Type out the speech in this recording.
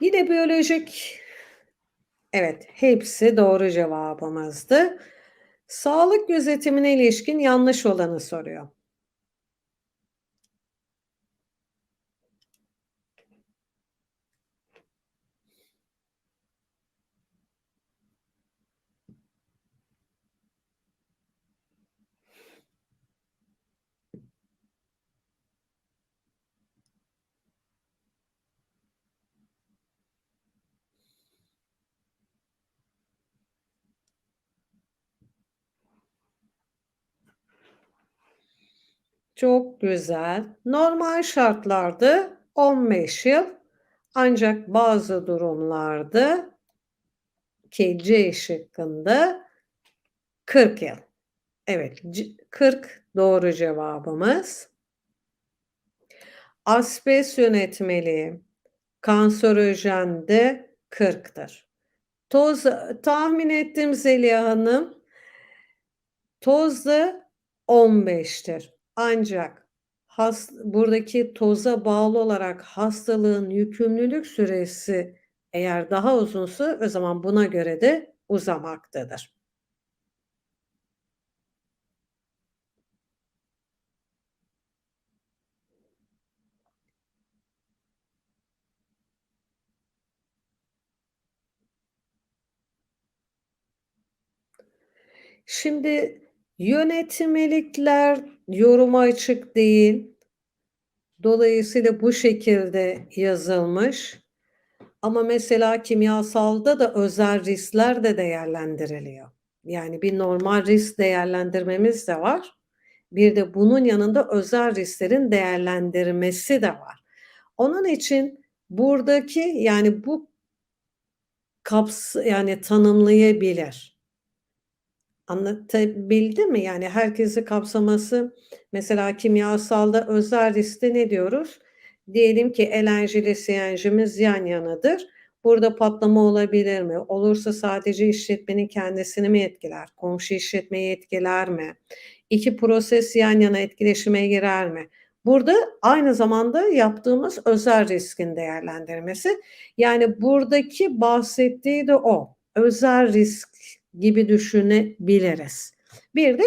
Yine biyolojik Evet, hepsi doğru cevabımızdı. Sağlık gözetimine ilişkin yanlış olanı soruyor. Çok güzel. Normal şartlarda 15 yıl ancak bazı durumlarda ki C şıkkında 40 yıl. Evet, c 40 doğru cevabımız. Asbest yönetmeliği kanserojende 40'tır. Toz tahmin ettim Zeliha Hanım. Toz da 15'tir. Ancak has buradaki toza bağlı olarak hastalığın yükümlülük süresi eğer daha uzunsa o zaman buna göre de uzamaktadır. Şimdi yönetmelikler yoruma açık değil. Dolayısıyla bu şekilde yazılmış. Ama mesela kimyasalda da özel riskler de değerlendiriliyor. Yani bir normal risk değerlendirmemiz de var. Bir de bunun yanında özel risklerin değerlendirmesi de var. Onun için buradaki yani bu kaps yani tanımlayabilir. Anlatabildim mi? Yani herkesi kapsaması mesela kimyasalda özel riskte ne diyoruz? Diyelim ki LNG ile CNG'miz yan yanadır. Burada patlama olabilir mi? Olursa sadece işletmenin kendisini mi etkiler? Komşu işletmeyi etkiler mi? 2 proses yan yana etkileşime girer mi? Burada aynı zamanda yaptığımız özel riskin değerlendirmesi. Yani buradaki bahsettiği de o. Özel risk gibi düşünebiliriz. Bir de